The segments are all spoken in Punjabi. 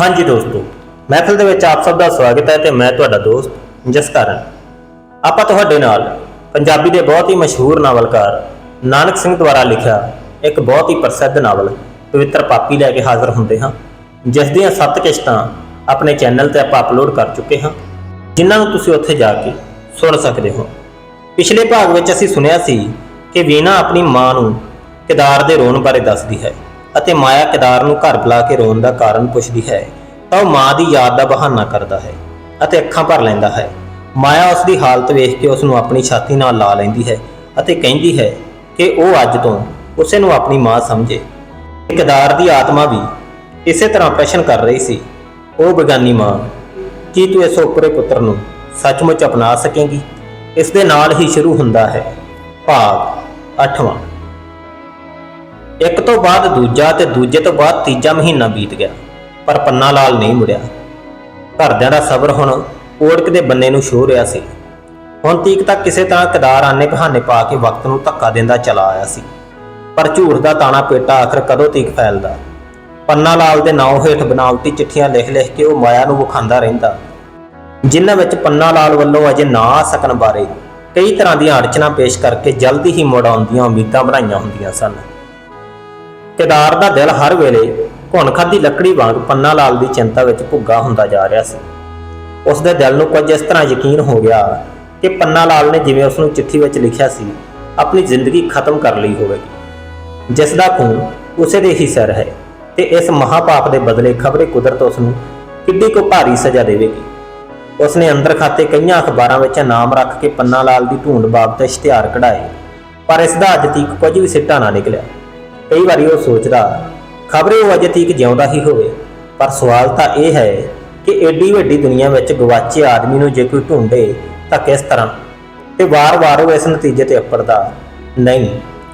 ਹਾਂਜੀ ਦੋਸਤੋ, ਮਹਿਫਿਲ ਦੇ ਵਿੱਚ ਆਪ ਸਭ ਦਾ ਸਵਾਗਤ ਹੈ ਤੇ ਮੈਂ ਤੁਹਾਡਾ ਦੋਸਤ ਜਸਕਰਨ। ਆਪਾਂ ਤੁਹਾਡੇ ਨਾਲ ਪੰਜਾਬੀ ਦੇ ਬਹੁਤ ਹੀ ਮਸ਼ਹੂਰ ਨਾਵਲਕਾਰ ਨਾਨਕ ਸਿੰਘ ਦੁਆਰਾ ਲਿਖਿਆ ਇੱਕ ਬਹੁਤ ਹੀ ਪ੍ਰਸਿੱਧ ਨਾਵਲ, ਪਵਿੱਤਰ ਪਾਪੀ ਲੈ ਕੇ ਹਾਜ਼ਰ ਹੁੰਦੇ ਹਾਂ, ਜਿਸ ਦੀਆਂ ਸੱਤ ਕਿਸ਼ਤਾਂ ਆਪਣੇ ਚੈਨਲ ਤੇ ਆਪਾਂ ਅਪਲੋਡ ਕਰ ਚੁੱਕੇ ਹਾਂ, ਜਿਨ੍ਹਾਂ ਨੂੰ ਤੁਸੀਂ ਉੱਥੇ ਜਾ ਕੇ ਸੁਣ ਸਕਦੇ ਹੋ। ਪਿਛਲੇ ਭਾਗ ਵਿੱਚ ਅਸੀਂ ਸੁਣਿਆ ਸੀ ਕਿ ਵੀਨਾ ਆਪਣੀ ਮਾਂ ਨੂੰ ਕਿਦਾਰ ਦੇ ਰੋਣ ਬਾਰੇ ਦੱਸਦੀ ਹੈ। ਅਤੇ ਮਾਇਆ ਕੇਦਾਰ ਨੂੰ ਘਰ ਬੁਲਾ ਕੇ ਰੋਣ ਦਾ ਕਾਰਨ ਪੁੱਛਦੀ ਹੈ, ਤਾਂ ਉਹ ਮਾਂ ਦੀ ਯਾਦ ਦਾ ਬਹਾਨਾ ਕਰਦਾ ਹੈ ਅਤੇ ਅੱਖਾਂ ਭਰ ਲੈਂਦਾ ਹੈ। ਮਾਇਆ ਉਸ ਦੀ ਹਾਲਤ ਵੇਖ ਕੇ ਉਸ ਨੂੰ ਆਪਣੀ ਛਾਤੀ ਨਾਲ ਲਾ ਲੈਂਦੀ ਹੈ ਅਤੇ ਕਹਿੰਦੀ ਹੈ ਕਿ ਉਹ ਅੱਜ ਤੋਂ ਉਸੇ ਨੂੰ ਆਪਣੀ ਮਾਂ ਸਮਝੇ। ਕੇਦਾਰ ਦੀ ਆਤਮਾ ਵੀ ਇਸੇ ਤਰ੍ਹਾਂ ਪ੍ਰਸ਼ਨ ਕਰ ਰਹੀ ਸੀ, ਉਹ ਬੇਗਾਨੀ ਮਾਂ, ਕੀ ਤੂੰ ਇਸ ਉਪਰੇ ਪੁੱਤਰ ਨੂੰ ਸੱਚਮੁੱਚ ਅਪਣਾ ਸਕੇਂਗੀ? ਇਸ ਦੇ ਨਾਲ ਹੀ ਸ਼ੁਰੂ ਹੁੰਦਾ ਹੈ ਭਾਗ 8ਵਾਂ ਇੱਕ ਤੋਂ ਬਾਅਦ ਦੂਜਾ ਤੇ ਦੂਜੇ ਤੋਂ ਬਾਅਦ ਤੀਜਾ ਮਹੀਨਾ ਬੀਤ ਗਿਆ, ਪਰ ਪੰਨਾ ਲਾਲ ਨਹੀਂ ਮੁੜਿਆ। ਘਰਦਿਆਂ ਦਾ ਸਬਰ ਹੁਣ ਓੜਕ ਦੇ ਬੰਨੇ ਨੂੰ ਛੋ ਰਿਹਾ ਸੀ। ਹੁਣ ਤੀਕ ਤੱਕ ਕਿਸੇ ਤਰ੍ਹਾਂ ਕਦਾਰ ਆਨੇ ਬਹਾਨੇ ਪਾ ਕੇ ਵਕਤ ਨੂੰ ਧੱਕਾ ਦਿੰਦਾ ਚਲਾ ਆਇਆ ਸੀ। ਪਰ ਝੂਠ ਦਾ ਤਾਣਾ ਪੇਟਾ ਆਖਰ ਕਦੋਂ ਤੀਕ ਫੈਲਦਾ? ਪੰਨਾ ਲਾਲ ਦੇ ਨਾਂ ਹੇਠ ਬਨਾਵਟੀ ਚਿੱਠੀਆਂ ਲਿਖ-ਲਿਖ ਕੇ ਉਹ ਮਾਇਆ ਨੂੰ ਵਿਖਾਉਂਦਾ ਰਹਿੰਦਾ। ਜਿਨ੍ਹਾਂ ਵਿੱਚ ਪੰਨਾ ਲਾਲ ਵੱਲੋਂ ਅਜੇ ਨਾ ਆ ਸਕਣ ਬਾਰੇ ਕਈ ਤਰ੍ਹਾਂ ਦੀਆਂ ਅੜਚਨਾ ਪੇਸ਼ ਕਰਕੇ ਜਲਦੀ ਹੀ ਮੁੜ ਆਉਣ ਦੀਆਂ ਉਮੀਦਾਂ ਬਣਾਈਆਂ ਹੁੰਦੀਆਂ ਸਨ। ਕੇਦਾਰ ਦਾ ਦਿਲ ਹਰ ਵੇਲੇ ਘੁਣ ਖਾਦੀ ਲੱਕੜੀ ਵਾਂਗ ਪੰਨਾ ਲਾਲ ਦੀ ਚਿੰਤਾ ਵਿੱਚ ਭੁੱਗਾ ਹੁੰਦਾ ਜਾ ਰਿਹਾ ਸੀ। ਉਸ ਦੇ ਦਿਲ ਨੂੰ ਕੁਝ ਇਸ ਤਰ੍ਹਾਂ ਯਕੀਨ ਹੋ ਗਿਆ ਕਿ ਪੰਨਾ ਲਾਲ ਨੇ ਜਿਵੇਂ ਉਸ ਨੂੰ ਚਿੱਠੀ ਵਿੱਚ ਲਿਖਿਆ ਸੀ, ਆਪਣੀ ਜ਼ਿੰਦਗੀ ਖਤਮ ਕਰ ਲਈ ਹੋਵੇਗੀ। ਜਿਸ ਦਾ ਖੂਨ ਉਸੇ ਦੇ ਹੀ ਸਿਰ ਹੈ ਤੇ ਇਸ ਮਹਾਪਾਪ ਦੇ ਬਦਲੇ ਖਬਰੇ ਕੁਦਰਤ ਉਸ ਨੂੰ ਕਿੱਡੀ ਕੋ ਭਾਰੀ ਸਜ਼ਾ ਦੇਵੇਗੀ। ਉਸ ਨੇ ਅੰਦਰ ਖਾਤੇ ਕਈਆਂ ਅਖਬਾਰਾਂ ਵਿੱਚ ਨਾਮ ਰੱਖ ਕੇ ਪੰਨਾ ਲਾਲ ਦੀ ਢੂੰਡ ਬਾਬਤ ਇਸ਼ਤਿਹਾਰ ਕਢਾਏ, ਪਰ ਇਸ ਦਾ ਅੱਜ ਤੱਕ ਕੁਝ ਵੀ ਸਿੱਟਾ ਨਾ ਨਿਕਲਿਆ। ਕਈ ਵਾਰੀ ਉਹ ਸੋਚਦਾ, ਖਬਰੇ ਉਹ ਅਜੇ ਤੱਕ ਜਿਉਂਦਾ ਹੀ ਹੋਵੇ। ਪਰ ਸਵਾਲ ਤਾਂ ਇਹ ਹੈ ਕਿ ਏਡੀ ਵੱਡੀ ਦੁਨੀਆ ਵਿੱਚ ਗਵਾਚੇ ਆਦਮੀ ਨੂੰ ਜੇ ਕੋਈ ਢੂੰਡੇ ਤਾਂ ਕਿਸ ਤਰ੍ਹਾਂ? ਤੇ ਵਾਰ-ਵਾਰ ਉਹ ਇਸ ਨਤੀਜੇ ਤੇ ਅੱਪੜਦਾ, ਨਹੀਂ,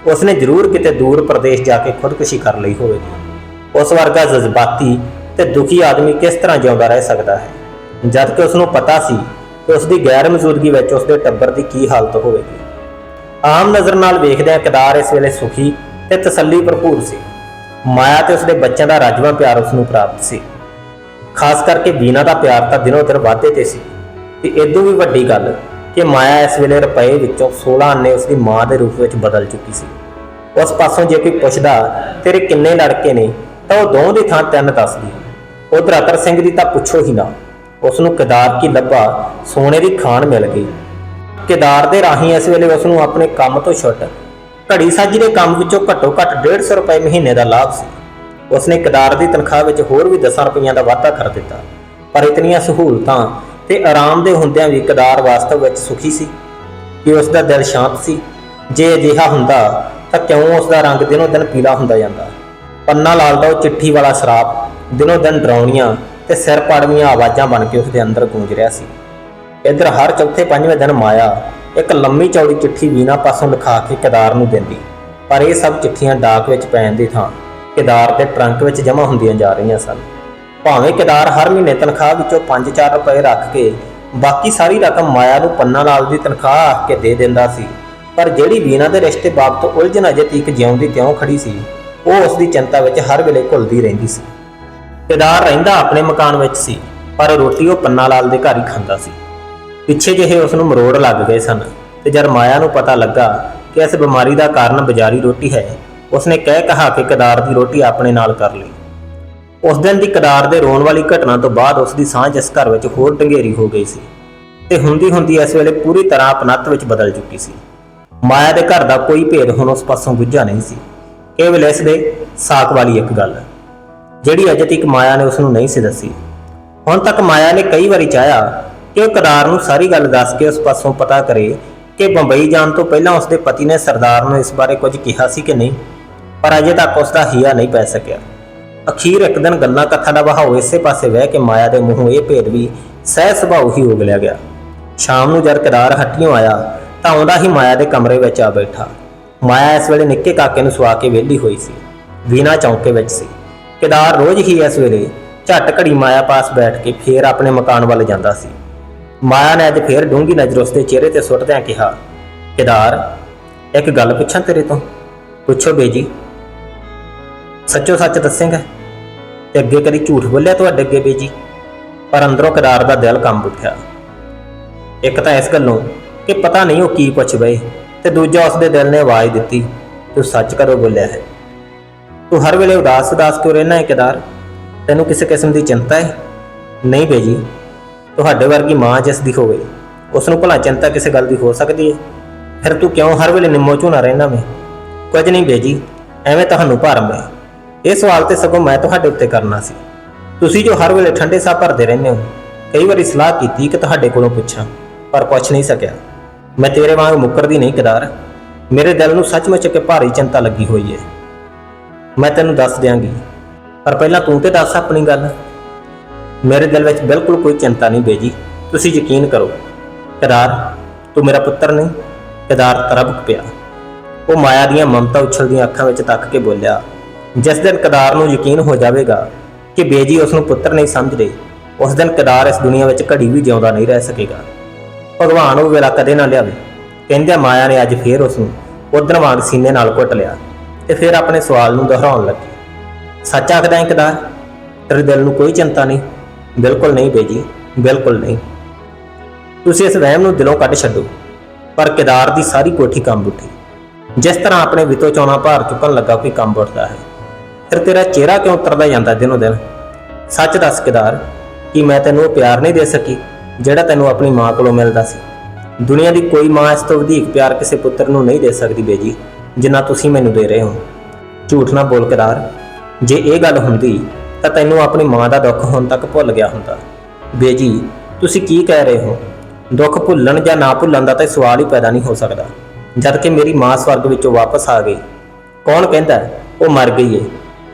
ਉਸਨੇ ਜ਼ਰੂਰ ਕਿਤੇ ਦੂਰ ਪ੍ਰਦੇਸ਼ ਜਾ ਕੇ ਖੁਦਕੁਸ਼ੀ ਕਰ ਲਈ ਹੋਵੇਗੀ। ਉਸ ਵਰਗਾ ਜਜ਼ਬਾਤੀ ਤੇ ਦੁਖੀ ਆਦਮੀ ਕਿਸ ਤਰ੍ਹਾਂ ਜਿਉਂਦਾ ਰਹਿ ਸਕਦਾ ਹੈ? ਜਦ ਕਿ ਉਸ ਨੂੰ ਪਤਾ ਸੀ ਕਿ ਉਸ ਦੀ ਗੈਰ ਮੌਜੂਦਗੀ ਵਿੱਚ ਉਸ ਦੇ ਟੱਬਰ ਦੀ ਕੀ ਹਾਲਤ ਹੋਵੇਗੀ। ਆਮ ਨਜ਼ਰ ਨਾਲ ਵੇਖਦਿਆਂ ਕਿਦਾਰ ਇਸ ਵੇਲੇ ਸੁਖੀ ਤੇ ਤਸੱਲੀ ਭਰਪੂਰ ਸੀ। ਮਾਇਆ ਤੇ ਉਸਦੇ ਬੱਚਿਆਂ ਦਾ ਰਾਜਵਾ ਪਿਆਰ ਉਸ ਨੂੰ ਪ੍ਰਾਪਤ ਸੀ। ਖਾਸ ਕਰਕੇ ਬੀਨਾ ਦਾ ਪਿਆਰ ਤਾਂ ਦਿਨੋਂ ਦਿਨ ਵਾਧੇ ਤੇ ਸੀ। ਤੇ ਇਦੋਂ ਵੀ ਵੱਡੀ ਗੱਲ ਕਿ ਮਾਇਆ ਇਸ ਵੇਲੇ ਰੁਪਏ ਵਿੱਚੋਂ 16 ਅੰਨੇ ਉਸਦੀ ਮਾਂ ਦੇ ਰੂਪ ਵਿੱਚ ਬਦਲ ਚੁੱਕੀ ਸੀ। ਉਸ ਪਾਸੋਂ ਜੇ ਕੋਈ ਪੁੱਛਦਾ, ਤੇਰੇ ਕਿੰਨੇ ਲੜਕੇ ਨੇ? ਤਾਂ ਉਹ ਦੋ ਦੀ ਥਾਂ ਤਿੰਨ ਦੱਸਦੀ। ਉਧਰ ਅਤਰ ਸਿੰਘ ਦੀ ਤਾਂ ਪੁੱਛੋ ਹੀ ਨਾ। ਉਸ ਨੂੰ ਕਿਦਾਰ ਕੀ ਲੱਭਾ? ਸੋਨੇ ਦੀ ਖਾਨ ਮਿਲ ਗਈ। ਕਿਦਾਰ ਦੇ ਰਾਹੀਂ ਇਸ ਵੇਲੇ ਉਸ ਨੂੰ ਆਪਣੇ ਕੰਮ ਤੋਂ ਛੁੱਟ ਘੜੀ ਸਾਜੀ ਦੇ ਕੰਮ ਵਿੱਚੋਂ ਘੱਟੋ ਘੱਟ 150 ਰੁਪਏ ਮਹੀਨੇ ਦਾ ਲਾਭ ਸੀ। ਉਸਨੇ ਕਿਦਾਰ ਦੀ ਤਨਖਾਹ ਵਿੱਚ ਹੋਰ ਵੀ 10 ਰੁਪਈਆਂ ਦਾ ਵਾਧਾ ਕਰ ਦਿੱਤਾ। ਪਰ ਇਤਨੀਆਂ ਸਹੂਲਤਾਂ ਤੇ ਆਰਾਮ ਦੇ ਹੁੰਦਿਆਂ ਵੀ ਕਿਦਾਰ ਵਾਸਤਵ ਵਿੱਚ ਸੁਖੀ ਸੀ। ਕਿ ਉਸ ਦਾ ਦਿਲ ਸ਼ਾਂਤ ਸੀ। ਜੇ ਅਜਿਹਾ ਹੁੰਦਾ ਤਾਂ ਕਿਉਂ ਉਸ ਦਾ ਰੰਗ ਦਿਨੋ ਦਿਨ ਪੀਲਾ ਹੁੰਦਾ ਜਾਂਦਾ? ਪੰਨਾ ਲਾਲ ਦਾ ਉਹ ਚਿੱਠੀ ਵਾਲਾ ਸ਼ਰਾਪ ਦਿਨੋ ਦਿਨ ਡਰਾਉਣੀਆਂ ਤੇ ਸਿਰ ਪਾੜਵੀਆਂ ਆਵਾਜ਼ਾਂ ਬਣ ਕੇ ਉਸ ਦੇ ਅੰਦਰ ਗੂੰਜ ਰਿਹਾ ਸੀ। ਇੱਧਰ ਹਰ ਚੌਥੇ ਪੰਜਵੇਂ ਦਿਨ ਮਾਇਆ ਇੱਕ ਲੰਮੀ ਚੌੜੀ ਚਿੱਠੀ ਵੀਨਾ ਪਾਸੋਂ ਲਿਖਾ ਕੇ ਕਿਦਾਰ ਨੂੰ ਦਿੰਦੀ। ਪਰ ਇਹ ਸਭ ਚਿੱਠੀਆਂ ਡਾਕ ਵਿੱਚ ਪੈਣ ਦੀ ਥਾਂ, ਕਿਦਾਰ ਦੇ ਟਰੰਕ ਵਿੱਚ ਜਮ੍ਹਾਂ ਹੁੰਦੀਆਂ ਜਾ ਰਹੀਆਂ ਸਨ। ਭਾਵੇਂ ਕਿਦਾਰ ਹਰ ਮਹੀਨੇ ਤਨਖਾਹ ਵਿੱਚੋਂ 5-4 ਰੁਪਏ ਰੱਖ ਕੇ ਬਾਕੀ ਸਾਰੀ ਰਕਮ ਮਾਇਆ ਨੂੰ ਪੰਨਾ ਲਾਲ ਦੀ ਤਨਖਾਹ ਆਖ ਕੇ ਦੇ ਦਿੰਦਾ ਸੀ, ਪਰ ਜਿਹੜੀ ਵੀਨਾ ਦੇ ਰਿਸ਼ਤੇ ਬਾਬਤ ਉਲਝਣ ਅਜੇ ਤੀਕ ਜਿਉਂਦੀ ਤਿਉਂ ਖੜੀ ਸੀ, ਉਹ ਉਸ ਦੀ ਚਿੰਤਾ ਵਿੱਚ ਹਰ ਵੇਲੇ ਘੁਲਦੀ ਰਹਿੰਦੀ ਸੀ। ਕੇਦਾਰ ਰਹਿੰਦਾ ਆਪਣੇ ਮਕਾਨ ਵਿੱਚ ਸੀ, ਪਰ ਰੋਟੀ ਉਹ ਪੰਨਾ ਲਾਲ ਦੇ ਘਰ ਹੀ ਖਾਂਦਾ ਸੀ। ਪਿੱਛੇ ਜਿਹੇ ਉਸ ਨੂੰ ਮਰੋੜ ਲੱਗ ਗਏ ਸਨ ਤੇ ਜਦ ਮਾਇਆ ਨੂੰ ਪਤਾ ਲੱਗਾ ਕਿ ਇਸ ਬਿਮਾਰੀ ਦਾ ਕਾਰਨ ਬਾਜ਼ਾਰੀ ਰੋਟੀ ਹੈ, ਉਸਨੇ ਕਹਿ ਕਹਾ ਕੇ ਕਦਾਰ ਦੀ ਰੋਟੀ ਆਪਣੇ ਨਾਲ ਕਰ ਲਈ। ਉਸ ਦਿਨ ਦੀ ਕਦਾਰ ਦੇ ਰੋਣ ਵਾਲੀ ਘਟਨਾ ਤੋਂ ਬਾਅਦ ਉਸ ਦੀ ਸਾਂਝ ਇਸ ਘਰ ਵਿੱਚ ਹੋਰ ਢੰਗੇਰੀ ਹੋ ਗਈ ਸੀ ਤੇ ਹੁੰਦੀ ਹੁੰਦੀ ਇਸ ਵੇਲੇ ਪੂਰੀ ਤਰ੍ਹਾਂ ਅਪਨੱਤ ਵਿੱਚ ਬਦਲ ਚੁੱਕੀ ਸੀ। ਮਾਇਆ ਦੇ ਘਰ ਦਾ ਕੋਈ ਭੇਦ ਹੁਣ ਉਸ ਪਾਸੋਂ ਗੁੱਝਾ ਨਹੀਂ ਸੀ। ਕੇਵਲ ਇਸ ਦੇ ਸਾਕ ਵਾਲੀ ਇੱਕ ਗੱਲ, ਜਿਹੜੀ ਅਜੇ ਤੱਕ ਮਾਇਆ ਨੇ ਉਸ ਨੂੰ ਨਹੀਂ ਸੀ ਦੱਸੀ। ਹੁਣ ਤੱਕ ਮਾਇਆ ਨੇ ਕਈ ਵਾਰੀ ਚਾਹਿਆ ਕਿ ਉਹ ਕਦਾਰ ਨੂੰ ਸਾਰੀ ਗੱਲ ਦੱਸ ਕੇ ਉਸ ਪਾਸੋਂ ਪਤਾ ਕਰੇ ਕਿ ਬੰਬਈ ਜਾਣ ਤੋਂ ਪਹਿਲਾਂ ਉਸਦੇ ਪਤੀ ਨੇ ਸਰਦਾਰ ਨੂੰ ਇਸ ਬਾਰੇ ਕੁਝ ਕਿਹਾ ਸੀ ਕਿ ਨਹੀਂ, ਪਰ ਅਜੇ ਤੱਕ ਉਸ ਦਾ ਹਿਆ ਨਹੀਂ ਪੈ ਸਕਿਆ। ਅਖੀਰ ਇੱਕ ਦਿਨ ਗੱਲਾਂ ਕਥਾ ਦਾ ਵਹਾਓ ਇਸੇ ਪਾਸੇ ਵਹਿ ਕੇ ਮਾਇਆ ਦੇ ਮੂੰਹੋਂ ਇਹ ਭੇਦ ਵੀ ਸਹਿ ਸੁਭਾਅ ਹੀ ਉਗਲਿਆ ਗਿਆ। ਸ਼ਾਮ ਨੂੰ ਜਦ ਕਦਾਰ ਹੱਟੀਆਂ ਆਇਆ, ਤਾਂ ਆਉਂਦਾ ਹੀ ਮਾਇਆ ਦੇ ਕਮਰੇ ਵਿੱਚ ਆ ਬੈਠਾ। ਮਾਇਆ ਇਸ ਵੇਲੇ ਨਿੱਕੇ ਕਾਕੇ ਨੂੰ ਸੁਆ ਕੇ ਵਿਹਲੀ ਹੋਈ ਸੀ ਵੀਨਾ ਚੌਂਕੇ ਵਿੱਚ ਸੀ। ਕਿਦਾਰ ਰੋਜ਼ ਹੀ ਇਸ ਵੇਲੇ ਝੱਟ ਘੜੀ ਮਾਇਆ ਪਾਸ ਬੈਠ ਕੇ ਫੇਰ ਆਪਣੇ ਮਕਾਨ ਵੱਲ ਜਾਂਦਾ ਸੀ। ਮਾਇਆ ਨੇ ਅੱਜ ਫੇਰ ਡੂੰਗੀ ਨਜ਼ਰ ਉਸਦੇ ਚਿਹਰੇ ਤੇ ਸੁੱਟਦਿਆਂ ਕਿਹਾ, ਕਿਦਾਰ, ਇੱਕ ਗੱਲ ਪੁੱਛਾਂ ਤੇਰੇ ਤੋਂ? ਪੁੱਛੋ ਬੇਜੀ। ਸੱਚੋ ਸੱਚ ਦੱਸੇਂਗਾ। ਤੇ ਅੱਗੇ ਕਦੀ ਝੂਠ ਬੋਲਿਆ ਤੁਹਾਡੇ ਅੱਗੇ ਬੇਜੀ? ਪਰ ਅੰਦਰੋਂ ਕਦਾਰ ਦਾ ਦਿਲ ਕੰਬ ਉੱਠਿਆ। ਇੱਕ ਤਾਂ ਇਸ ਗੱਲੋਂ ਕਿ ਪਤਾ ਨਹੀਂ ਉਹ ਕੀ ਪੁੱਛ ਬਏ ਤੇ ਦੂਜਾ ਉਸਦੇ ਦਿਲ ਨੇ ਆਵਾਜ਼ ਦਿੱਤੀ, ਤੂੰ ਸੱਚ ਕਦੋਂ ਬੋਲਿਆ ਹੈ? ਤੂੰ ਹਰ ਵੇਲੇ ਉਦਾਸ ਉਦਾਸ ਕਿਉਂ ਰਹਿਣਾ ਹੈ ਕੇਦਾਰ? ਤੈਨੂੰ ਕਿਸੇ ਕਿਸਮ ਦੀ ਚਿੰਤਾ ਹੈ? ਨਹੀਂ ਬੇਜੀ ਤੁਹਾਡੇ ਵਰਗੀ ਮਾਂ ਜਿਸ ਦੀ ਹੋਵੇ ਉਸ ਨੂੰ ਭਲਾ ਚਿੰਤਾ ਕਿਸੇ ਗੱਲ ਦੀ ਹੋ ਸਕਦੀ ਹੈ? ਫਿਰ ਤੂੰ ਕਿਉਂ ਹਰ ਵੇਲੇ ਨਿੰਮੋ ਝੂਣਾ ਰਹਿਣਾ ਵੇ? ਕੁਝ ਨਹੀਂ ਬੇਜੀ, ਐਵੇਂ ਤੁਹਾਨੂੰ ਭਰਮ ਹੈ। ਇਹ ਸਵਾਲ ਤੇ ਸਗੋਂ ਮੈਂ ਤੁਹਾਡੇ ਉੱਤੇ ਕਰਨਾ ਸੀ। ਤੁਸੀਂ ਜੋ ਹਰ ਵੇਲੇ ਠੰਡੇ ਸਾਹ ਭਰਦੇ ਰਹਿੰਦੇ ਹੋ, ਕਈ ਵਾਰੀ ਸਲਾਹ ਕੀਤੀ ਕਿ ਤੁਹਾਡੇ ਕੋਲੋਂ ਪੁੱਛਾਂ, ਪਰ ਪੁੱਛ ਨਹੀਂ ਸਕਿਆ। ਮੈਂ ਤੇਰੇ ਵਾਂਗ ਮੁੱਕਰਦੀ ਨਹੀਂ, ਕਦਾਰ। ਮੇਰੇ ਦਿਲ ਨੂੰ ਸੱਚਮੁੱਚ ਕਿ ਭਾਰੀ ਚਿੰਤਾ ਲੱਗੀ ਹੋਈ ਹੈ। ਮੈਂ ਤੈਨੂੰ ਦੱਸ ਦਿਆਂਗੀ। ਪਰ ਪਹਿਲਾਂ ਤੂੰ ਤੇ ਦੱਸ ਆਪਣੀ ਗੱਲ। ਮੇਰੇ ਦਿਲ ਵਿੱਚ ਬਿਲਕੁਲ ਕੋਈ ਚਿੰਤਾ ਨਹੀਂ ਬੇਜੀ। ਤੁਸੀਂ ਯਕੀਨ ਕਰੋ, ਕਦਾਰ ਤੂੰ ਮੇਰਾ ਪੁੱਤਰ ਨਹੀਂ, ਕਦਾਰ ਤਰਬਕ ਪਿਆ। ਉਹ ਮਾਇਆ ਦੀਆਂ ਮਮਤਾ ਉਛਲਦੀਆਂ ਅੱਖਾਂ ਵਿੱਚ ਤੱਕ ਕੇ ਬੋਲਿਆ, ਜਿਸ ਦਿਨ ਕਦਾਰ ਨੂੰ ਯਕੀਨ ਹੋ ਜਾਵੇਗਾ ਕਿ ਬੇਜੀ ਉਸ ਨੂੰ ਪੁੱਤਰ ਨਹੀਂ ਸਮਝਦੇ, ਉਸ ਦਿਨ ਕਦਾਰ ਇਸ ਦੁਨੀਆ ਵਿੱਚ ਘੜੀ ਵੀ ਜਿਉਂਦਾ ਨਹੀਂ ਰਹਿ ਸਕੇਗਾ। ਭਗਵਾਨ ਉਹ ਵੇਲਾ ਕਦੇ ਨਾ ਲਿਆਵੇ। ਕਹਿੰਦਿਆਂ ਮਾਇਆ ਨੇ ਅੱਜ ਫੇਰ ਉਸ ਨੂੰ ਉਦਣ ਵਾਂਗ ਸੀਨੇ ਨਾਲ ਘੁੱਟ ਲਿਆ ਤੇ ਫਿਰ ਆਪਣੇ ਸਵਾਲ ਨੂੰ ਦੁਹਰਾਉਣ ਲੱਗੀ। ਸੱਚ ਆਖਦਾ ਹੈ ਕਦਾਰ? ਤੇਰੇ ਦਿਲ ਨੂੰ ਕੋਈ ਚਿੰਤਾ ਨਹੀਂ? ਬਿਲਕੁਲ ਨਹੀਂ ਬੇਜੀ, ਬਿਲਕੁਲ ਨਹੀਂ। ਤੁਸੀਂ ਇਸ ਵਹਿਮ ਨੂੰ ਦਿਲੋਂ ਕੱਢ ਛੱਡੋ, ਪਰ ਕੇਦਾਰ ਦੀ ਸਾਰੀ ਕੋਠੀ ਕੰਬ ਉੱਠੀ। ਜਿਸ ਤਰ੍ਹਾਂ ਆਪਣੇ ਵਿਤੋ ਚੋਣਾ ਭਾਰ ਚੁੱਕਣ ਲੱਗਾ ਕੋਈ ਕੰਬ ਉੱਠਦਾ ਹੈ। ਫਿਰ ਤੇਰਾ ਚਿਹਰਾ ਕਿਉਂ ਉਤਰਦਾ ਜਾਂਦਾ ਦਿਨੋ ਦਿਨ? ਸੱਚ ਦੱਸ ਕੇਦਾਰ, ਕਿ ਮੈਂ ਤੈਨੂੰ ਉਹ ਪਿਆਰ ਨਹੀਂ ਦੇ ਸਕੀ, ਜਿਹੜਾ ਤੈਨੂੰ ਆਪਣੀ ਮਾਂ ਕੋਲੋਂ ਮਿਲਦਾ ਸੀ। ਦੁਨੀਆ ਦੀ ਕੋਈ ਮਾਂ ਇਸ ਤੋਂ ਵਧੇਕ ਪਿਆਰ ਕਿਸੇ ਪੁੱਤਰ ਨੂੰ ਨਹੀਂ ਦੇ ਸਕਦੀ ਬੇਜੀ, ਜਿੰਨਾ ਤੁਸੀਂ ਮੈਨੂੰ ਦੇ ਰਹੇ ਹੋ। ਝੂਠ ਨਾ ਬੋਲ ਕਿਦਾਰ, ਜੇ ਇਹ ਗੱਲ ਹੁੰਦੀ ਤਾਂ ਤੈਨੂੰ ਆਪਣੀ ਮਾਂ ਦਾ ਦੁੱਖ ਹੁਣ ਤੱਕ ਭੁੱਲ ਗਿਆ ਹੁੰਦਾ। ਬੇਜੀ, ਤੁਸੀਂ ਕੀ ਕਹਿ ਰਹੇ ਹੋ? ਦੁੱਖ ਭੁੱਲਣ ਜਾਂ ਨਾ ਭੁੱਲਣ ਦਾ ਤਾਂ ਸਵਾਲ ਹੀ ਪੈਦਾ ਨਹੀਂ ਹੋ ਸਕਦਾ। ਜਦ ਕਿ ਮੇਰੀ ਮਾਂ ਸਵਰਗ ਵਿੱਚੋਂ ਵਾਪਸ ਆ ਗਈ। ਕੌਣ ਕਹਿੰਦਾ ਉਹ ਮਰ ਗਈ ਏ।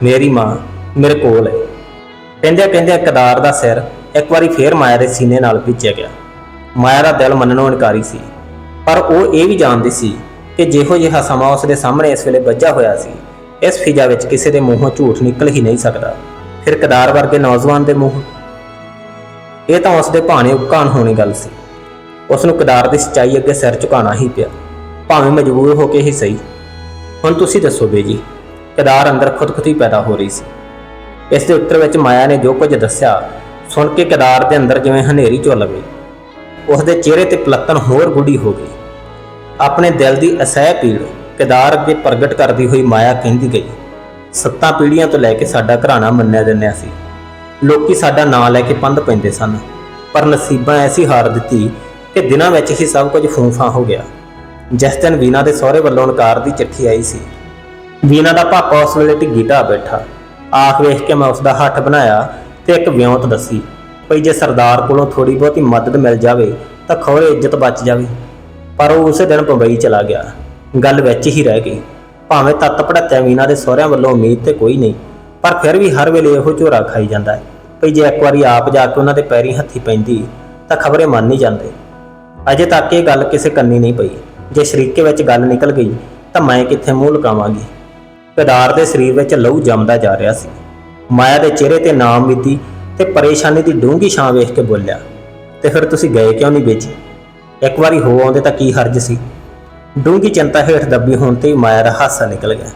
ਮੇਰੀ ਮਾਂ ਮੇਰੇ ਕੋਲ ਹੈ ਕਹਿੰਦਿਆਂ ਕਹਿੰਦਿਆਂ ਕਦਾਰ ਦਾ ਸਿਰ ਇੱਕ ਵਾਰੀ ਫੇਰ ਮਾਇਆ ਦੇ ਸੀਨੇ ਨਾਲ ਭਿੱਜਿਆ ਗਿਆ। ਮਾਇਆ ਦਾ ਦਿਲ ਮੰਨਣੋਂ ਇਨਕਾਰੀ ਸੀ। ਪਰ ਉਹ ਇਹ ਵੀ ਜਾਣਦੀ ਸੀ ਕਿ ਜਿਹੋ ਜਿਹਾ ਸਮਾਂ ਉਸ ਦੇ ਸਾਹਮਣੇ ਇਸ ਵੇਲੇ ਵੱਜਾ ਹੋਇਆ ਸੀ, ਇਸ ਫਿਜਾ ਵਿੱਚ ਕਿਸੇ ਦੇ ਮੂੰਹੋਂ ਝੂਠ ਨਿਕਲ ਹੀ ਨਹੀਂ ਸਕਦਾ। ਫਿਰ ਕਦਾਰ ਵਰਗੇ ਨੌਜਵਾਨ ਦੇ ਮੂੰਹ। ਇਹ ਤਾਂ ਉਸ ਦੇ ਭਾਣੇ ਉਕਾਨ ਹੋਣੀ ਗੱਲ ਸੀ। ਉਸ ਨੂੰ ਕਦਾਰ ਦੀ ਸੱਚਾਈ ਅੱਗੇ ਸਿਰ ਝੁਕਾਉਣਾ ਹੀ ਪਿਆ। ਭਾਵੇਂ ਮਜਬੂਰ ਹੋ ਕੇ ਹੀ ਸਹੀ। ਹੁਣ ਤੁਸੀਂ ਦੱਸੋ ਬੇਜੀ, ਕਦਾਰ ਅੰਦਰ ਖੁਦਕੁਦੀ ਪੈਦਾ ਹੋ ਰਹੀ ਸੀ। ਇਸ ਦੇ ਉੱਤਰ ਵਿੱਚ ਮਾਇਆ ਨੇ ਜੋ ਕੁਝ ਦੱਸਿਆ, ਸੁਣ ਕੇ ਕਦਾਰ ਦੇ ਅੰਦਰ ਜਿਵੇਂ ਹਨੇਰੀ ਝੁੱਲ ਗਈ ਉਸ ਦੇ ਚਿਹਰੇ ਤੇ ਪਲੱਤਣ ਹੋਰ ਗੂੜੀ ਹੋ ਗਈ। ਆਪਣੇ ਦਿਲ ਦੀ ਅਸਹਿ ਪੀੜ ਕਦਾਰ ਅੱਗੇ ਪ੍ਰਗਟ ਕਰਦੀ ਹੋਈ ਮਾਇਆ ਕਹਿੰਦੀ ਗਈ। ਸੱਤਾਂ ਪੀੜ੍ਹੀਆਂ ਤੋਂ ਲੈ ਕੇ ਸਾਡਾ ਘਰਾਣਾ ਮੰਨਿਆ ਦਿੰਦਿਆ ਸੀ। ਲੋਕੀ ਸਾਡਾ ਨਾਂ ਲੈ ਕੇ ਪੰਧ ਪੈਂਦੇ ਸਨ, ਪਰ ਨਸੀਬਾਂ ਐਸੀ ਹਾਰ ਦਿੱਤੀ ਕਿ ਦਿਨਾਂ ਵਿੱਚ ਹੀ ਸਭ ਕੁਝ ਫੂਫਾ ਹੋ ਗਿਆ। ਜਿਸ ਦਿਨ ਵੀਨਾ ਦੇ ਸਹੁਰੇ ਵੱਲੋਂ ਨਕਾਰ ਦੀ ਚਿੱਠੀ ਆਈ ਸੀ। ਵੀਨਾ ਦਾ ਪਾਪਾ ਉਸ ਵੇਲੇ ਢਿੱਗੀ ਢਾਹ ਬੈਠਾ। ਆਖ ਵੇਖ ਕੇ ਮੈਂ ਉਸ ਦਾ ਹੱਥ ਬਣਾਇਆ ਤੇ ਇੱਕ ਵਿਉਂਤ ਦੱਸੀ, ਭਈ ਜੇ ਸਰਦਾਰ ਕੋਲੋਂ ਥੋੜੀ ਬਹੁਤੀ ਮਦਦ ਮਿਲ ਜਾਵੇ, ਤਾਂ ਖੋਰੇ ਇੱਜ਼ਤ ਬਚ ਜਾਵੇ। ਪਰ ਉਹ ਉਸੇ ਦਿਨ ਬੰਬਈ ਚਲਾ ਗਿਆ। ਗੱਲ ਵਿੱਚ ਹੀ ਰਹਿ ਗਈ। ਭਾਵੇਂ ਤੱਤ ਪੜਤਿਆ ਵੀਨਾ ਦੇ ਸਹੁਰਿਆਂ ਵੱਲੋਂ ਉਮੀਦ ਤੇ ਕੋਈ ਨਹੀਂ, ਪਰ ਫਿਰ ਵੀ ਹਰ ਵੇਲੇ ਇਹੋ ਝੋਰਾ ਖਾਈ ਜਾਂਦਾ ਹੈ ਭਈ ਜੇ ਇੱਕ ਵਾਰੀ ਆਪ ਜਾ ਕੇ ਉਹਨਾਂ ਦੇ ਪੈਰੀ ਹੱਥੀ ਪੈਂਦੀ ਤਾਂ ਖਬਰੇ ਮੰਨ ਨਹੀਂ ਜਾਂਦੇ। ਅਜੇ ਤੱਕ ਇਹ ਗੱਲ ਕਿਸੇ ਕੰਨੀ ਨਹੀਂ ਪਈ। ਜੇ ਸ਼ਰੀਕੇ ਵਿੱਚ ਗੱਲ ਨਿਕਲ ਗਈ ਤਾਂ ਮੈਂ ਕਿੱਥੇ ਮੂੰਹ ਲਗਾਵਾਂਗੀ ਕਦਾਰ ਦੇ ਸਰੀਰ ਵਿੱਚ ਲਹੂ ਜੰਮਦਾ ਜਾ ਰਿਹਾ ਸੀ। ਮਾਇਆ ਦੇ ਚਿਹਰੇ ਤੇ ਨਾਮ ਮਿੱਤੀ ਤੇ ਪਰੇਸ਼ਾਨੀ ਦੀ ਡੂੰਘੀ ਛਾਂ ਵੇਖ ਕੇ ਬੋਲਿਆ, ਤੇ ਫਿਰ ਤੁਸੀਂ ਗਏ ਕਿਉਂ ਨਹੀਂ ਵਿੱਚ ਇੱਕ ਵਾਰੀ ਹੋ ਆਉਂਦੇ ਤਾਂ ਕੀ ਹਰਜ ਸੀ? ਡੂੰਘੀ ਚਿੰਤਾ ਹੇਠ ਦੱਬੀ ਹੋਣ ਤੇ ਮਾਇਆ ਦਾ ਹਾਸਾ ਨਿਕਲ ਗਿਆ।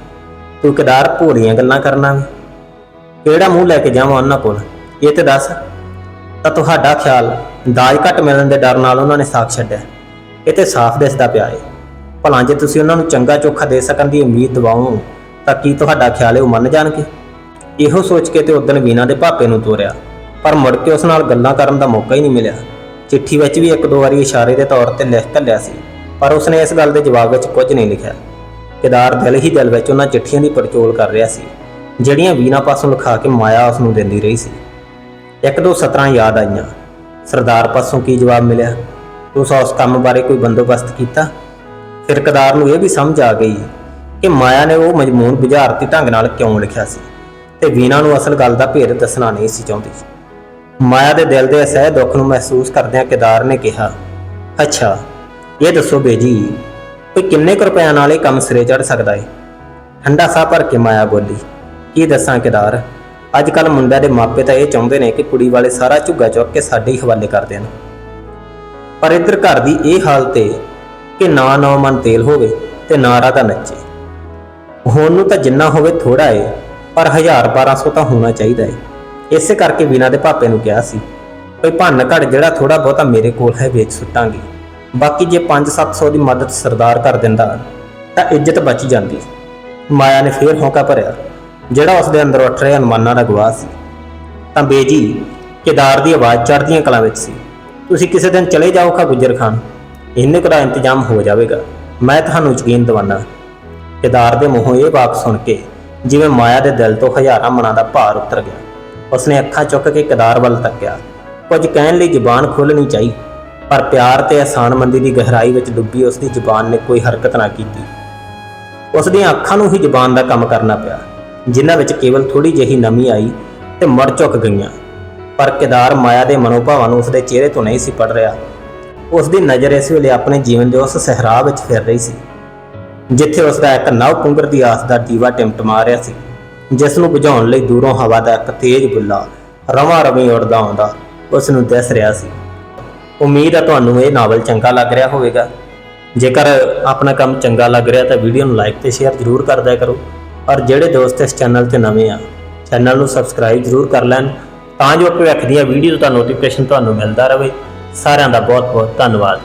ਤੂੰ ਕਦਾਰ ਭੋਲੀਆਂ ਗੱਲਾਂ ਕਰਨਾ ਵੇ। ਕਿਹੜਾ ਮੂੰਹ ਲੈ ਕੇ ਜਾਵਾਂ ਉਹਨਾਂ ਕੋਲ? ਇਹ ਤੇ ਦੱਸ। ਤਾਂ ਤੁਹਾਡਾ ਖਿਆਲ ਦਾਜ ਘੱਟ ਮਿਲਣ ਦੇ ਡਰ ਨਾਲ ਉਹਨਾਂ ਨੇ ਸਾਥ ਛੱਡਿਆ। ਇਹ ਤੇ ਸਾਫ਼ ਦਿਸਦਾ ਪਿਆ ਏ। ਭਲਾ ਜੇ ਤੁਸੀਂ ਉਹਨਾਂ ਨੂੰ ਚੰਗਾ ਚੋਖਾ ਦੇ ਸਕਣ ਦੀ ਉਮੀਦ ਦਿਵਾਓ, ਤਾਂ ਕੀ ਤੁਹਾਡਾ ਖਿਆਲ ਹੈ ਉਹ ਮੰਨ ਜਾਣਗੇ? ਇਹੋ ਸੋਚ ਕੇ ਤੇ ਉਦਣ ਵੀਨਾ ਦੇ ਭਾਪੇ ਨੂੰ ਤੋਰਿਆ। ਪਰ ਮੁੜ ਕੇ ਉਸ ਨਾਲ ਗੱਲਾਂ ਕਰਨ ਦਾ ਮੌਕਾ ਹੀ ਨਹੀਂ ਮਿਲਿਆ। ਚਿੱਠੀ ਵਿੱਚ ਵੀ ਇੱਕ ਦੋ ਵਾਰੀ ਇਸ਼ਾਰੇ ਦੇ ਤੌਰ ਤੇ ਲਿਖ ਘੱਲਿਆ ਸੀ। ਪਰ ਉਸਨੇ ਇਸ ਗੱਲ ਦੇ ਜਵਾਬ ਵਿੱਚ ਕੁਝ ਨਹੀਂ ਲਿਖਿਆ। ਕੇਦਾਰ ਦਿਲ ਹੀ ਦਿਲ ਵਿੱਚ ਉਹਨਾਂ ਚਿੱਠੀਆਂ ਦੀ ਪੜਚੋਲ ਕਰ ਰਿਹਾ ਸੀ, ਜਿਹੜੀਆਂ ਵੀਨਾ ਪਾਸੋਂ ਲਿਖਾ ਕੇ ਮਾਇਆ ਉਸ ਨੂੰ ਦਿੰਦੀ ਰਹੀ ਸੀ। ਇੱਕ ਦੋ ਸਤਰਾਂ ਯਾਦ ਆਈਆਂ। ਸਰਦਾਰ ਪਾਸੋਂ ਕੀ ਜਵਾਬ ਮਿਲਿਆ? ਉਸ ਉਸ ਕੰਮ ਬਾਰੇ ਕੋਈ ਬੰਦੋਬਸਤ ਕੀਤਾ? ਫਿਰ ਕੇਦਾਰ ਨੂੰ ਇਹ ਵੀ ਸਮਝ ਆ ਗਈ ਕਿ ਮਾਇਆ ਨੇ ਉਹ ਮਜਮੂਨ ਬੁਝਾਰਤੀ ਢੰਗ ਨਾਲ ਕਿਉਂ ਲਿਖਿਆ ਸੀ, ਤੇ ਵੀਨਾ ਨੂੰ ਅਸਲ ਗੱਲ ਦਾ ਭੇਦ ਦੱਸਣਾ ਨਹੀਂ ਸੀ ਚਾਹੁੰਦੀ। ਮਾਇਆ ਦੇ ਦਿਲ ਦੇ ਅਸਹਿ ਦੁੱਖ ਨੂੰ ਮਹਿਸੂਸ ਕਰਦਿਆਂ ਕੇਦਾਰ ਨੇ ਕਿਹਾ, ਅੱਛਾ ਇਹ ਦੱਸੋ ਬੇਜੀ ਵੀ ਕਿੰਨੇ ਕੁ ਰੁਪਿਆਂ ਨਾਲ ਇਹ ਕੰਮ ਸਿਰੇ ਚੜ ਸਕਦਾ ਏ? ਠੰਡਾ ਸਾਹ ਭਰ ਕੇ ਮਾਇਆ ਬੋਲੀ, ਕੀ ਦੱਸਾਂ ਕਿਦਾਰ? ਅੱਜ ਕੱਲ ਮੁੰਡਿਆਂ ਦੇ ਮਾਪੇ ਤਾਂ ਇਹ ਚਾਹੁੰਦੇ ਨੇ ਕਿ ਕੁੜੀ ਵਾਲੇ ਸਾਰਾ ਝੁੱਗਾ ਚੁੱਕ ਕੇ ਸਾਡੇ ਹੀ ਹਵਾਲੇ ਕਰ ਦੇਣ। ਪਰ ਇੱਧਰ ਘਰ ਦੀ ਇਹ ਹਾਲਤ ਏ ਕਿ ਨਾ ਨੌ ਮਨ ਤੇਲ ਹੋਵੇ ਤੇ ਨਾ ਰਾਧਾ ਨੱਚੇ। ਹੋਣ ਨੂੰ ਤਾਂ ਜਿੰਨਾ ਹੋਵੇ ਥੋੜਾ ਏ, ਪਰ 1000 1200 ਤਾਂ ਹੋਣਾ ਚਾਹੀਦਾ ਏ। ਇਸੇ ਕਰਕੇ ਵੀਨਾ ਦੇ ਪਾਪੇ ਨੂੰ ਕਿਹਾ ਸੀ, ਕੋਈ ਭੰਨ ਘੜ ਜਿਹੜਾ ਥੋੜਾ ਬਹੁਤਾ ਮੇਰੇ ਕੋਲ ਹੈ ਵੇਚ ਸੁੱਟਾਂਗੇ। ਬਾਕੀ ਜੇ 5-700 ਦੀ ਮਦਦ ਸਰਦਾਰ ਕਰ ਦਿੰਦਾ, ਤਾਂ ਇੱਜ਼ਤ ਬਚ ਜਾਂਦੀ। ਮਾਇਆ ਨੇ ਫੇਰ ਹੌਂਕਾ ਭਰਿਆ, ਜਿਹੜਾ ਉਸ ਦੇ ਅੰਦਰ ਉੱਠ ਰਹੇ ਅਨੁਮਾਨਾਂ ਦਾ ਗਵਾਹ ਸੀ। ਤਾਂ ਬੇਜੀ, ਕੇਦਾਰ ਦੀ ਆਵਾਜ਼ ਚੜ੍ਹਦੀਆਂ ਕਲਾਂ ਵਿੱਚ ਸੀ, ਤੁਸੀਂ ਕਿਸੇ ਦਿਨ ਚਲੇ ਜਾਓ ਖਾ ਗੁੱਜਰ ਖਾਨ। ਇੰਨੇ ਕੁ ਦਾ ਇੰਤਜ਼ਾਮ ਹੋ ਜਾਵੇਗਾ। ਮੈਂ ਤੁਹਾਨੂੰ ਯਕੀਨ ਦਿਵਾਨਾ ਕੇਦਾਰ ਦੇ ਮੂੰਹੋਂ ਇਹ ਵਾਕ ਸੁਣ ਕੇ ਜਿਵੇਂ ਮਾਇਆ ਦੇ ਦਿਲ ਤੋਂ ਹਜ਼ਾਰਾਂ ਮਨਾਂ ਦਾ ਭਾਰ ਉਤਰ ਗਿਆ। ਉਸਨੇ ਅੱਖਾਂ ਚੁੱਕ ਕੇ ਕੇਦਾਰ ਵੱਲ ਤੱਕਿਆ ਕੁਝ ਕਹਿਣ ਲਈ ਜ਼ੁਬਾਨ ਖੋਲਣੀ ਚਾਹੀ। ਪਰ ਪਿਆਰ ਤੇ ਅਹਿਸਾਨਮੰਦੀ ਦੀ ਗਹਿਰਾਈ ਵਿੱਚ ਡੁੱਬੀ ਉਸ ਦੀ ਜ਼ੁਬਾਨ ਨੇ ਕੋਈ ਹਰਕਤ ਨਾ ਕੀਤੀ। ਉਸ ਦੀਆਂ ਅੱਖਾਂ ਨੂੰ ਹੀ ਜ਼ੁਬਾਨ ਦਾ ਕੰਮ ਕਰਨਾ ਪਿਆ, ਜਿਨ੍ਹਾਂ ਵਿੱਚ ਕੇਵਲ ਥੋੜੀ ਜਿਹੀ ਨਮੀ ਆਈ ਤੇ ਮੜ ਝੁਕ ਗਈਆਂ। ਪਰ ਕੇਦਾਰ ਮਾਇਆ ਦੇ ਮਨੋਭਾਵਾਂ ਨੂੰ ਉਸਦੇ ਚਿਹਰੇ ਤੋਂ ਨਹੀਂ ਸੀ ਪੜ ਰਿਹਾ। ਉਸ ਦੀ ਨਜ਼ਰ ਇਸ ਵੇਲੇ ਆਪਣੇ ਜੀਵਨ ਦੇ ਉਸ ਸਹਿਰਾ ਵਿੱਚ ਫਿਰ ਰਹੀ ਸੀ, ਜਿੱਥੇ ਉਸ ਦਾ ਇੱਕ ਨਵ ਪੁੰਗਰ ਦੀ ਆਸ ਦਾ ਦੀਵਾ ਟਿਮਟਮਾ ਰਿਹਾ ਸੀ, ਜਿਸ ਨੂੰ ਬੁਝਾਉਣ ਲਈ ਦੂਰੋਂ ਹਵਾ ਦਾ ਇੱਕ ਤੇਜ਼ ਬੁੱਲਾ ਰਵਾਂ ਰਵੀਂ ਉੱਡਦਾ ਆਉਂਦਾ ਉਸ ਨੂੰ ਦਿਸ ਰਿਹਾ ਸੀ। ਉਮੀਦ ਹੈ ਤੁਹਾਨੂੰ ਇਹ ਨਾਵਲ ਚੰਗਾ ਲੱਗ ਰਿਹਾ ਹੋਵੇਗਾ। ਜੇਕਰ ਆਪਣਾ ਕੰਮ ਚੰਗਾ ਲੱਗ ਰਿਹਾ ਤਾਂ ਵੀਡੀਓ ਨੂੰ ਲਾਈਕ ਤੇ ਸ਼ੇਅਰ ਜ਼ਰੂਰ ਕਰ ਦਿਆ ਕਰੋ। ਔਰ ਜਿਹੜੇ ਦੋਸਤ ਇਸ ਚੈਨਲ ਤੇ ਨਵੇਂ ਆ ਚੈਨਲ ਨੂੰ ਸਬਸਕ੍ਰਾਈਬ ਜ਼ਰੂਰ ਕਰ ਲੈਣ ਤਾਂ ਜੋ ਭਵਿੱਖ ਦੀਆਂ ਵੀਡੀਓ ਦਾ ਨੋਟੀਫਿਕੇਸ਼ਨ ਤੁਹਾਨੂੰ ਮਿਲਦਾ ਰਹੇ। ਸਾਰਿਆਂ ਦਾ ਬਹੁਤ ਬਹੁਤ ਧੰਨਵਾਦ।